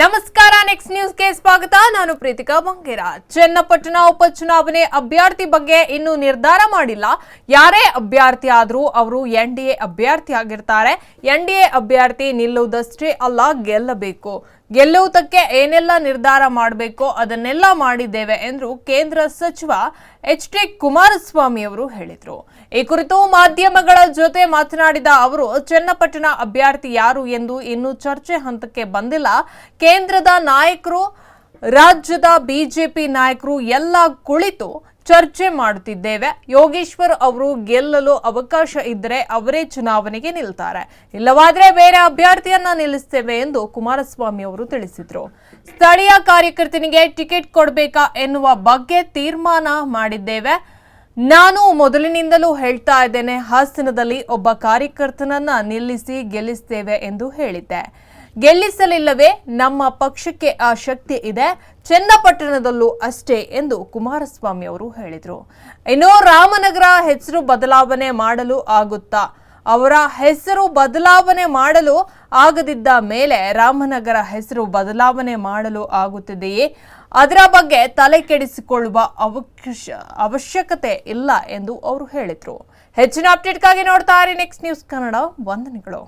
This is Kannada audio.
ನಮಸ್ಕಾರ ನೆಕ್ಸ್ಟ್ ನ್ಯೂಸ್ಗೆ ಸ್ವಾಗತ. ನಾನು ಪ್ರೀತಿಕಾ ಬಂಗೇರ. ಚನ್ನಪಟ್ಟಣ ಉಪಚುನಾವಣೆ ಅಭ್ಯರ್ಥಿ ಬಗ್ಗೆ ಇನ್ನೂ ನಿರ್ಧಾರ ಮಾಡಿಲ್ಲ. ಯಾರೇ ಅಭ್ಯರ್ಥಿ ಆದರೂ ಅವರು ಎನ್ ಡಿ ಎ ಅಭ್ಯರ್ಥಿ ಆಗಿರ್ತಾರೆ. ಎನ್ ಡಿ ಎ ಅಭ್ಯರ್ಥಿ ನಿಲ್ಲುವುದಷ್ಟೇ ಅಲ್ಲ, ಗೆಲ್ಲಬೇಕು. ಗೆಲ್ಲುವುದಕ್ಕೆ ಏನೆಲ್ಲ ನಿರ್ಧಾರ ಮಾಡಬೇಕೋ ಅದನ್ನೆಲ್ಲ ಮಾಡಿದ್ದೇವೆ ಎಂದು ಕೇಂದ್ರ ಸಚಿವ ಎಚ್ ಡಿ ಕುಮಾರಸ್ವಾಮಿ ಅವರು ಹೇಳಿದರು. ಈ ಕುರಿತು ಮಾಧ್ಯಮಗಳ ಜೊತೆ ಮಾತನಾಡಿದ ಅವರು, ಚನ್ನಪಟ್ಟಣ ಅಭ್ಯರ್ಥಿ ಯಾರು ಎಂದು ಇನ್ನೂ ಚರ್ಚೆ ಹಂತಕ್ಕೆ ಬಂದಿಲ್ಲ. ಕೇಂದ್ರದ ನಾಯಕರು ರಾಜ್ಯದ ಬಿಜೆಪಿ ನಾಯಕರು ಎಲ್ಲ ಕುಳಿತು ಚರ್ಚೆ ಮಾಡುತ್ತಿದ್ದೇವೆ. ಯೋಗೇಶ್ವರ್ ಅವರು ಗೆಲ್ಲಲು ಅವಕಾಶ ಇದ್ದರೆ ಅವರೇ ಚುನಾವಣೆಗೆ ನಿಲ್ತಾರೆ. ಇಲ್ಲವಾದ್ರೆ ಬೇರೆ ಅಭ್ಯರ್ಥಿಯನ್ನ ನಿಲ್ಲಿಸ್ತೇವೆ ಎಂದು ಕುಮಾರಸ್ವಾಮಿ ಅವರು ತಿಳಿಸಿದರು. ಸ್ಥಳೀಯ ಕಾರ್ಯಕರ್ತನಿಗೆ ಟಿಕೆಟ್ ಕೊಡಬೇಕಾ ಎನ್ನುವ ಬಗ್ಗೆ ತೀರ್ಮಾನ ಮಾಡಿದ್ದೇವೆ. ನಾನು ಮೊದಲಿನಿಂದಲೂ ಹೇಳ್ತಾ ಇದ್ದೇನೆ, ಹಾಸನದಲ್ಲಿ ಒಬ್ಬ ಕಾರ್ಯಕರ್ತನನ್ನ ನಿಲ್ಲಿಸಿ ಗೆಲ್ಲಿಸ್ತೇವೆ ಎಂದು ಹೇಳಿದ್ದೆ. ಗೆಲ್ಲಿಸಲಿಲ್ಲವೇ ನಮ್ಮ ಪಕ್ಷಕ್ಕೆ ಆ ಶಕ್ತಿ ಇದೆ. ಚನ್ನಪಟ್ಟಣದಲ್ಲೂ ಅಷ್ಟೇ ಎಂದು ಕುಮಾರಸ್ವಾಮಿ ಅವರು ಹೇಳಿದರು. ಇನ್ನು ರಾಮನಗರ ಹೆಸರು ಬದಲಾವಣೆ ಮಾಡಲು ಆಗುತ್ತಾ? ಅವರ ಹೆಸರು ಬದಲಾವಣೆ ಮಾಡಲು ಆಗದಿದ್ದ ಮೇಲೆ ರಾಮನಗರ ಹೆಸರು ಬದಲಾವಣೆ ಮಾಡಲು ಆಗುತ್ತಿದೆಯೇ? ಅದರ ಬಗ್ಗೆ ತಲೆ ಕೆಡಿಸಿಕೊಳ್ಳುವ ಅವಶ್ಯಕತೆ ಇಲ್ಲ ಎಂದು ಅವರು ಹೇಳಿದರು. ಹೆಚ್ಚಿನ ಅಪ್ಡೇಟ್ಗಾಗಿ ನೋಡ್ತಾ ಇರಿ. ನೆಕ್ಸ್ಟ್ ನ್ಯೂಸ್ ಕನ್ನಡ ವಂದನೆಗಳು